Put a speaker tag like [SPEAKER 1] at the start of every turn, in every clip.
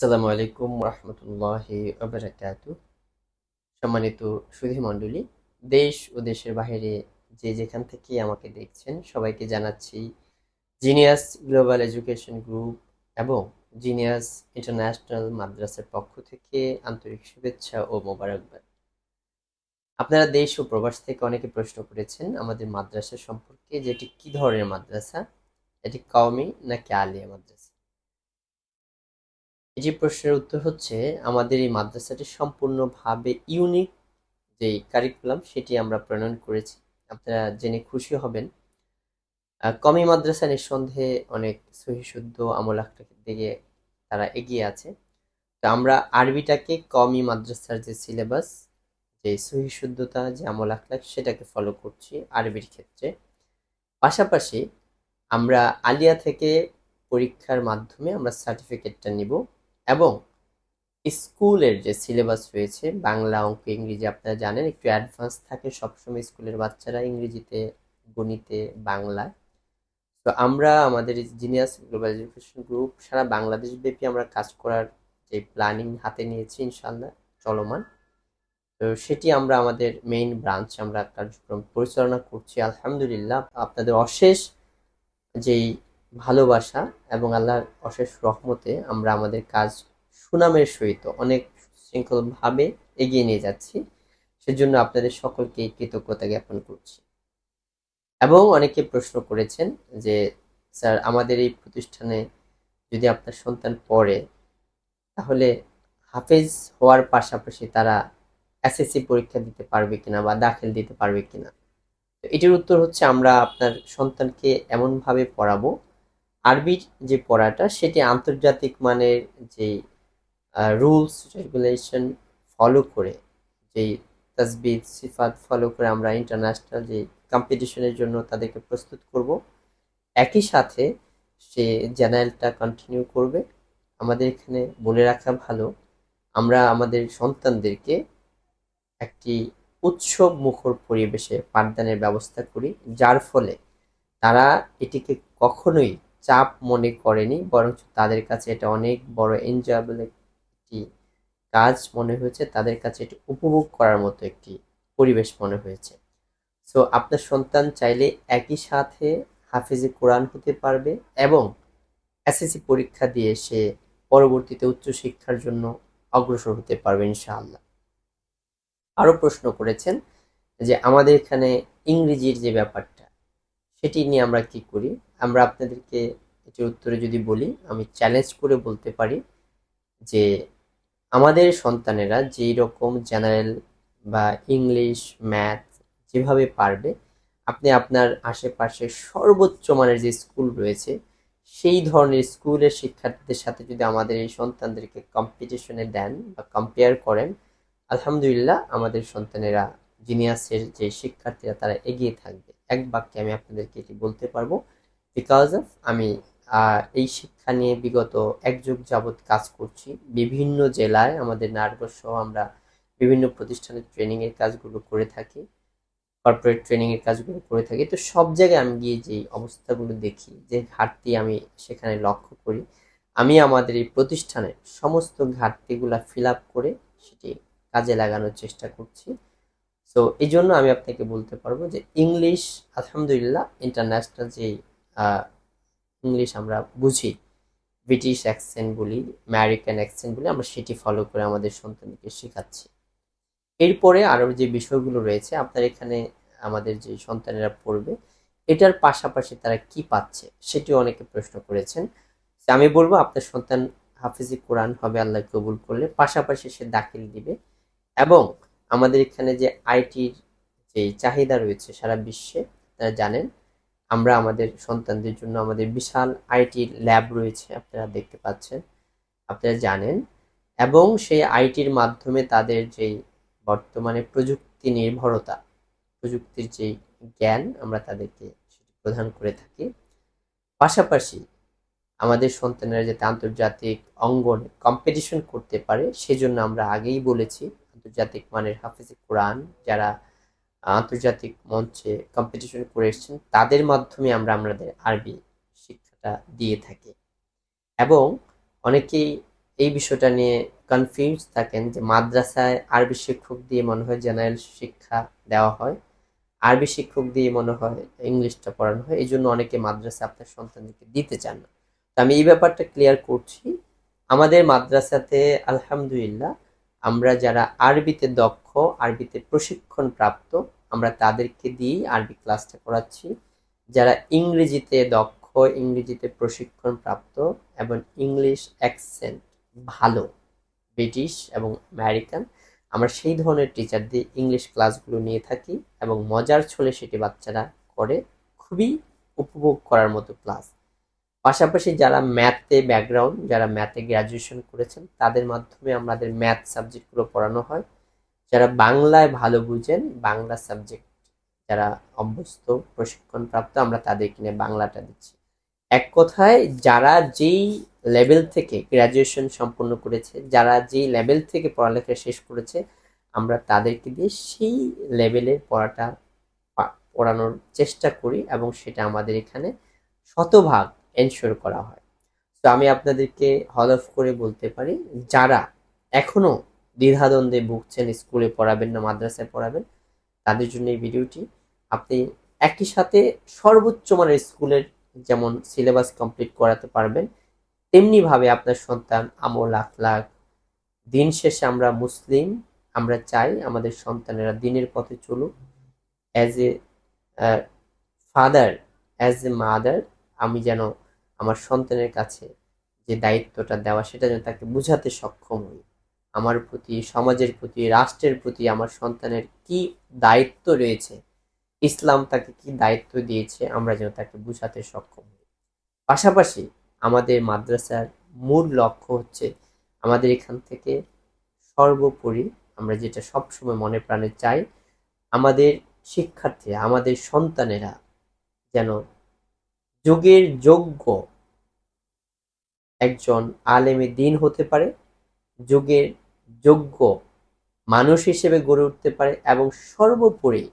[SPEAKER 1] আসসালামু আলাইকুম রহমতুল্লাহ আবরাকাত সম্মানিত সুধী মণ্ডলী দেশ ও দেশের বাইরে যে যেখান থেকে আমাকে দেখছেন, সবাইকে জানাচ্ছি জিনিয়াস গ্লোবাল এডুকেশন গ্রুপ এবং জিনিয়াস ইন্টারন্যাশনাল মাদ্রাসার পক্ষ থেকে আন্তরিক শুভেচ্ছা ও মোবারকবাদ। আপনারা দেশ ও প্রবাস থেকে অনেকে প্রশ্ন করেছেন, আমাদের মাদ্রাসা সম্পর্কে যে এটি কি ধরনের মাদ্রাসা, এটি কওমি নাকি আলিয়া মাদ্রাসা? এটি প্রশ্নের উত্তর হচ্ছে, আমাদের এই মাদ্রাসাটি সম্পূর্ণভাবে ইউনিক যে কারিকুলাম সেটি আমরা প্রণয়ন করেছি। আপনারা জেনে খুশি হবেন। কমি মাদ্রাসা নিঃসন্দেহে অনেক সহিশুদ্ধ আমল দিকে তারা এগিয়ে আছে। তো আমরা আরবিটাকে কমি মাদ্রাসার যে সিলেবাস যে সহিশুদ্ধতা যে আমল আখলাক সেটাকে ফলো করছি আরবির ক্ষেত্রে। পাশাপাশি আমরা আলিয়া থেকে পরীক্ষার মাধ্যমে আমরা সার্টিফিকেটটা নিব। এবং স্কুলের যে সিলেবাস রয়েছে, বাংলা অঙ্ক, ইংরেজি, আপনারা জানেন, একটু অ্যাডভান্স থাকে সবসময় স্কুলের বাচ্চারা ইংরেজিতে, গণিতে, বাংলায়। তো আমরা, আমাদের জিনিয়াস গ্লোবাল এডুকেশন গ্রুপ সারা বাংলাদেশ ব্যাপী আমরা কাজ করার যে প্ল্যানিং হাতে নিয়েছি ইনশাল্লাহ চলমান। তো সেটি আমরা আমাদের মেইন ব্রাঞ্চ আমরা কার্যক্রম পরিচালনা করছি। আলহামদুলিল্লাহ, আপনাদের অশেষ যেই ভালোবাসা এবং আল্লাহর অশেষ রহমতে আমরা আমাদের কাজ সুনামের সহিত অনেক শৃঙ্খলভাবে এগিয়ে নিয়ে যাচ্ছি। সেজন্য আপনাদের সকলকে কৃতজ্ঞতা জ্ঞাপন করছি। এবং অনেকে প্রশ্ন করেছেন যে, স্যার, আমাদের এই প্রতিষ্ঠানে যদি আপনার সন্তান পড়ে, তাহলে হাফেজ হওয়ার পাশাপাশি তারা এসএসসি পরীক্ষা দিতে পারবে কিনা বা দাখিল দিতে পারবে কিনা? এটির উত্তর হচ্ছে, আমরা আপনার সন্তানকে এমনভাবে পড়াবো আরবির যে পড়াটা, সেটি আন্তর্জাতিক মানের যে রুলস রেগুলেশন ফলো করে যেই তাসবিদ সিফাত ফলো করে আমরা ইন্টারন্যাশনাল যে কম্পিটিশনের জন্য তাদেরকে প্রস্তুত করব। একই সাথে সে জেনারেলটা কন্টিনিউ করবে। আমাদের এখানে বলে রাখা ভালো, আমরা আমাদের সন্তানদেরকে একটি উৎসব মুখর পরিবেশে পাঠদানের ব্যবস্থা করি, যার ফলে তারা এটিকে কখনোই চাপ মনে করেনি বরং তাদের কাছে এটা অনেক বড় এনজয়েবল একটি কাজ মনে হয়েছে। তাদের কাছে এটি উপভোগ করার মতো একটি পরিবেশ মনে হয়েছে। সো আপনার সন্তান চাইলে একই সাথে হাফিজে কোরআন হতে পারবে এবং এসএসসি পরীক্ষা দিয়ে সে পরবর্তীতে উচ্চশিক্ষার জন্য অগ্রসর হতে পারবে ইনশাআল্লাহ। আরও প্রশ্ন করেছেন যে, আমাদের এখানে ইংরেজির যে ব্যাপারটা সেটি নিয়ে আমরা কি করি? আমরা আপনাদেরকে এটির উত্তরে যদি বলি, আমি চ্যালেঞ্জ করে বলতে পারি যে আমাদের সন্তানেরা যেই রকম জেনারেল বা ইংলিশ ম্যাথ যেভাবে পারবে, আপনি আপনার আশেপাশে সর্বোচ্চ মানের যে স্কুল রয়েছে, সেই ধরনের স্কুলের শিক্ষার্থীদের সাথে যদি আমাদের এই সন্তানদেরকে কম্পিটিশনে দেন বা কম্পেয়ার করেন, আলহামদুলিল্লাহ আমাদের সন্তানেরা জিনিয়াসের যে শিক্ষার্থীরা, তারা এগিয়ে থাকবে। এক বাক্যে আমি আপনাদেরকে এটি বলতে পারব। বিকজ অফ আমি এই শিক্ষা নিয়ে বিগত এক যুগ যাবৎ কাজ করছি। বিভিন্ন জেলায় আমাদের নাটবর্ষ আমরা বিভিন্ন প্রতিষ্ঠানের ট্রেনিংয়ের কাজগুলো করে থাকি। কর্পোরেট ট্রেনিংয়ের কাজগুলো করে থাকি। তো সব জায়গায় আমি গিয়ে যে অবস্থাগুলো দেখি, যে ঘাটতি আমি সেখানে লক্ষ্য করি, আমি আমাদের এই প্রতিষ্ঠানের সমস্ত ঘাটতিগুলা ফিল আপ করে সেটি কাজে লাগানোর চেষ্টা করছি। সো এই জন্য আমি আপনাকে বলতে পারব যে ইংলিশ আলহামদুলিল্লাহ ইন্টারন্যাশনাল যে ইংলিশ আমরা বুঝি ব্রিটিশ অ্যাকসেন্ট বলি আমেরিকান অ্যাকসেন্ট বলি, আমরা সেটি ফলো করে আমাদের সন্তানকে শেখাচ্ছি। এরপরে আরও যে বিষয়গুলো রয়েছে, আপনার এখানে আমাদের যে সন্তানেরা পড়বে, এটার পাশাপাশি তারা কি পাচ্ছে, সেটিও অনেকে প্রশ্ন করেছেন। আমি বলব আপনার সন্তান হাফিজি কোরআন হবে, আল্লাহ কবুল করলে, পাশাপাশি সে দাখিল দিবে এবং আমাদের এখানে যে আইটির যে চাহিদা রয়েছে সারা বিশ্বে আপনারা জানেন, আমরা আমাদের সন্তানদের জন্য আমাদের বিশাল আইটি ল্যাব রয়েছে, আপনারা দেখতে পাচ্ছেন, আপনারা জানেন, এবং সেই আইটির মাধ্যমে তাদের যেই বর্তমানে প্রযুক্তি নির্ভরতা, প্রযুক্তির যেই জ্ঞান, আমরা তাদেরকে সেটি প্রদান করে থাকি। পাশাপাশি আমাদের সন্তানেরা যাতে আন্তর্জাতিক অঙ্গনে কম্পিটিশন করতে পারে, সেজন্য আমরা আগেই বলেছি আন্তর্জাতিক মানের হাফিজে কোরআন যারা আন্তর্জাতিক মঞ্চে কম্পিটিশন করে এসেছেন, তাদের মাধ্যমে আমরা আমাদের আরবি শিক্ষাটা দিয়ে থাকি। এবং অনেকেই এই বিষয়টা নিয়ে কনফিউজ থাকেন যে মাদ্রাসায় আরবি শিক্ষক দিয়ে মনে হয় জেনারেল শিক্ষা দেওয়া হয়, আরবি শিক্ষক দিয়ে মনে হয় ইংলিশটা পড়ানো হয় এই জন্য অনেকে মাদ্রাসা আপনার সন্তানদেরকে দিতে চান না। তো আমি এই ব্যাপারটা ক্লিয়ার করছি। আমাদের মাদ্রাসাতে আলহামদুলিল্লাহ আমরা যারা আরবিতে দক্ষ, আরবিতে প্রশিক্ষণ প্রাপ্ত আমরা তাদেরকে দিয়েই আরবি ক্লাসটা করাচ্ছি। যারা ইংরেজিতে দক্ষ, ইংরেজিতে প্রশিক্ষণ প্রাপ্ত এবং ইংলিশ অ্যাকসেন্ট ভালো, ব্রিটিশ এবং আমেরিকান, আমরা সেই ধরনের টিচার দিয়ে ইংলিশ ক্লাসগুলো নিয়ে থাকি এবং মজার ছলে সেটি বাচ্চারা করে, খুবই উপভোগ করার মতো ক্লাস। পাশাপাশি যারা ম্যাথে ব্যাকগ্রাউন্ড যারা ম্যাথে গ্র্যাজুয়েশন করেছেন, তাদের মাধ্যমে আমাদের ম্যাথ সাবজেক্টগুলো পড়ানো হয়। যারা বাংলায় ভালো বুঝেন, বাংলা সাবজেক্ট যারা অভ্যস্ত প্রশিক্ষণ প্রাপ্ত আমরা তাদেরকে নিয়ে বাংলাটা দিচ্ছি। এক কথায়, যারা যেই লেভেল থেকে গ্র্যাজুয়েশন সম্পন্ন করেছে, যারা যেই লেভেল থেকে পড়ালেখা শেষ করেছে, আমরা তাদেরকে দিয়ে সেই লেভেলের পড়াটা পড়ানোর চেষ্টা করি এবং সেটা আমাদের এখানে শতভাগ এনশোর করা হয়। তো আমি আপনাদেরকে হলফ করে বলতে পারি, যারা এখনও দ্বিধাদ্বন্দ্বে ভুগছেন, স্কুলে পড়াবেন না, মাদ্রাসায় পড়াবেন, তাদের জন্য এই ভিডিওটি আপনি একই সাথে সর্বোচ্চ মানের স্কুলের যেমন সিলেবাস কমপ্লিট করাতে পারবেন, তেমনিভাবে আপনার সন্তান আমল আখলাক দিন শেষে আমরা মুসলিম, আমরা চাই আমাদের সন্তানেরা দিনের পথে চলুক as a father as a mother আমি যেন আমার সন্তানের কাছে যে দায়িত্বটা দেওয়া, সেটা যেন তাকে বোঝাতে সক্ষম হই। আমার প্রতি, সমাজের প্রতি, রাষ্ট্রের প্রতি আমার সন্তানের কি দায়িত্ব রয়েছে, ইসলাম তাকে কি দায়িত্ব দিয়েছে, আমরা যেন তাকে বোঝাতে সক্ষম হই। পাশাপাশি আমাদের মাদ্রাসার মূল লক্ষ্য হচ্ছে আমাদের এখান থেকে সর্বোপরি আমরা যেটা সবসময় মনে প্রাণে চাই, আমাদের শিক্ষার্থীরা, আমাদের সন্তানেরা যেন যুগের যোগ্য একজন আলেমে দিন হতে পারে, যুগের যোগ্য মানুষ হিসেবে গড়ে উঠতে পারে এবং সর্বোপরি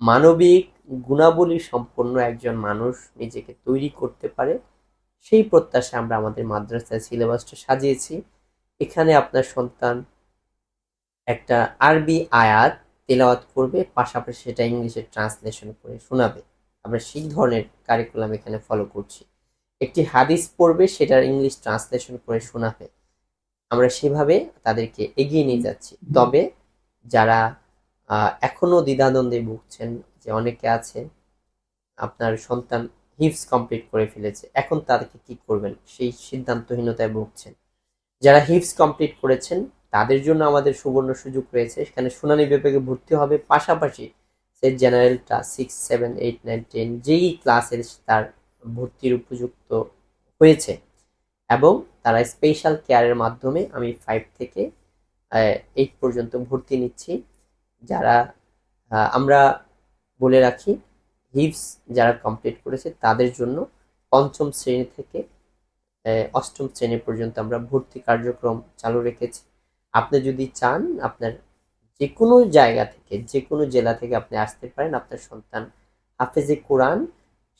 [SPEAKER 1] মানবিক গুণাবলী সম্পন্ন একজন মানুষ নিজেকে তৈরি করতে পারে। সেই প্রত্যাশা আমরা আমাদের মাদ্রাসায় সিলেবাসটা সাজিয়েছি। এখানে আপনার সন্তান একটা আরবি আয়াত তেলাওয়াত করবে, পাশাপাশি সেটা ইংলিশে ট্রান্সলেশন করে শোনাবে। আমরা সেই ধরনের কারিকুলাম এখানে ফলো করছি। একটি হাদিস পড়বে, সেটার ইংলিশ ট্রান্সলেশন করে শোনাবে। আমরা সেভাবে তাদেরকে এগিয়ে নিয়ে যাচ্ছি। তবে যারা এখনও দ্বিধাদ্বন্দ্বে ভুগছেন, যে অনেকে আছে, আপনার সন্তান হিপস কমপ্লিট করে ফেলেছে, এখন তাদেরকে কি করবেন? সেই সিদ্ধান্তহীনতায় ভুগছেন। যারা হিপস কমপ্লিট করেছেন, তাদের জন্য আমাদের সুবর্ণ সুযোগ রয়েছে। সেখানে শুনানি বিভাগে ভর্তি হবে। পাশাপাশি সে জেনারেলটা six seven eight nine ten যেই ক্লাসের তার ভর্তির উপযুক্ত হয়েছে। এবং তারা স্পেশাল কেয়ারের মাধ্যমে আমি ফাইভ থেকে এইট পর্যন্ত ভর্তি নিচ্ছি। যারা আমরা বলে রাখি, হিপস যারা কমপ্লিট করেছে তাদের জন্য পঞ্চম শ্রেণি থেকে অষ্টম শ্রেণি পর্যন্ত আমরা ভর্তি কার্যক্রম চালু রেখেছি। আপনি যদি চান আপনার যে কোনো জায়গা থেকে যে কোনো জেলা থেকে আপনি আসতে পারেন। আপনার সন্তান হাফেজে কোরআন,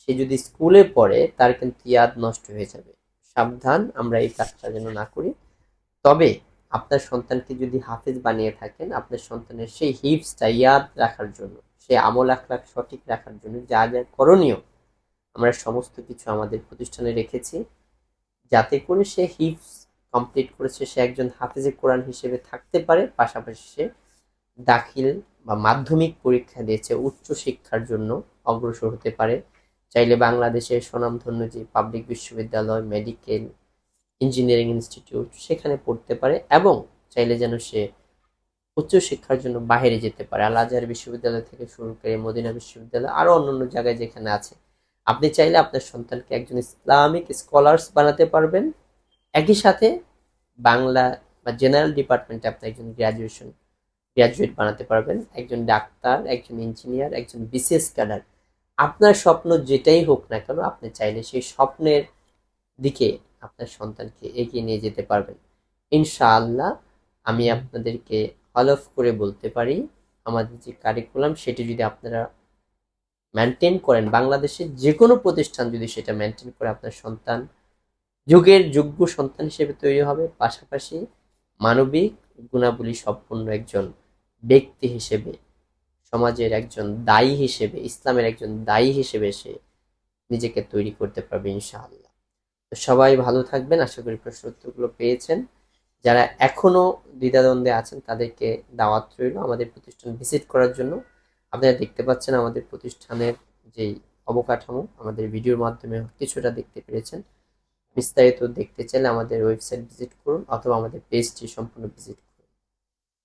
[SPEAKER 1] সে যদি স্কুলে পড়ে, তার কিন্তু ইয়াদ নষ্ট হয়ে যাবে। সাবধান, আমরা এই কাজটা যেন না করি। তবে আপনার সন্তানকে যদি হাফেজ বানিয়ে থাকেন, আপনার সন্তানের সেই হিপসটা ইয়াদ রাখার জন্য সেই আমল আখলাখ সঠিক রাখার জন্য যা যা করণীয়, আমরা সমস্ত কিছু আমাদের প্রতিষ্ঠানে রেখেছি। যাতে করে সে হিপস কমপ্লিট করেছে, সে একজন হাফেজে কোরআন হিসেবে থাকতে পারে, পাশাপাশি সে দাখিল বা মাধ্যমিক পরীক্ষা দিয়েছে উচ্চ শিক্ষার জন্য অগ্রসর হতে পারে। চাইলে বাংলাদেশের স্বনামধন্য যে পাবলিক বিশ্ববিদ্যালয় মেডিকেল ইঞ্জিনিয়ারিং ইনস্টিটিউট সেখানে পড়তে পারে এবং চাইলে যেন সে উচ্চশিক্ষার জন্য বাইরে যেতে পারে। আল আজহার বিশ্ববিদ্যালয় থেকে শুরু করে মদিনা বিশ্ববিদ্যালয় আরও অন্যান্য জায়গায় যেখানে আছে। আপনি চাইলে আপনার সন্তানকে একজন ইসলামিক স্কলার্স বানাতে পারবেন। একই সাথে বাংলা বা জেনারেল ডিপার্টমেন্টে আপনি একজন গ্র্যাজুয়েশন গ্র্যাজুয়েট বানাতে পারবেন। একজন ডাক্তার, একজন ইঞ্জিনিয়ার একজন বিসিএস ক্যাডার আপনার স্বপ্ন যেটাই হোক না কেন, আপনি চাইলে সেই স্বপ্নের দিকে আপনার সন্তানকে এগিয়ে নিয়ে যেতে পারবেন। ইনশাআল্লাহ, আমি আপনাদেরকে হলফ করে বলতে পারি, আমাদের যে কারিকুলাম সেটি যদি আপনারা মেনটেন করেন, বাংলাদেশের যে কোনো প্রতিষ্ঠান যদি সেটা মেনটেন করে আপনার সন্তান, যুগের যোগ্য সন্তান হিসেবে তৈরি হবে, পাশাপাশি মানবিক গুণাবলী সম্পন্ন একজন ব্যক্তি হিসেবে, সমাজের একজন দায়ী হিসেবে, ইসলামের একজন দায়ী হিসেবে সে নিজেকে তৈরি করতে পারবে ইনশাআল্লাহ। তো সবাই ভালো থাকবেন। আশা করি প্রশ্ন উত্তরগুলো পেয়েছেন। যারা এখনও দ্বিধাদ্বন্দ্বে আছেন, তাদেরকে দাওয়াত রইল আমাদের প্রতিষ্ঠান ভিজিট করার জন্য। আপনারা দেখতে পাচ্ছেন আমাদের প্রতিষ্ঠানের যেই অবকাঠামো, আমাদের ভিডিওর মাধ্যমে কিছুটা দেখতে পেরেছেন। বিস্তারিত দেখতে চাইলে আমাদের ওয়েবসাইট ভিজিট করুন অথবা আমাদের পেজটি সম্পূর্ণ ভিজিট করুন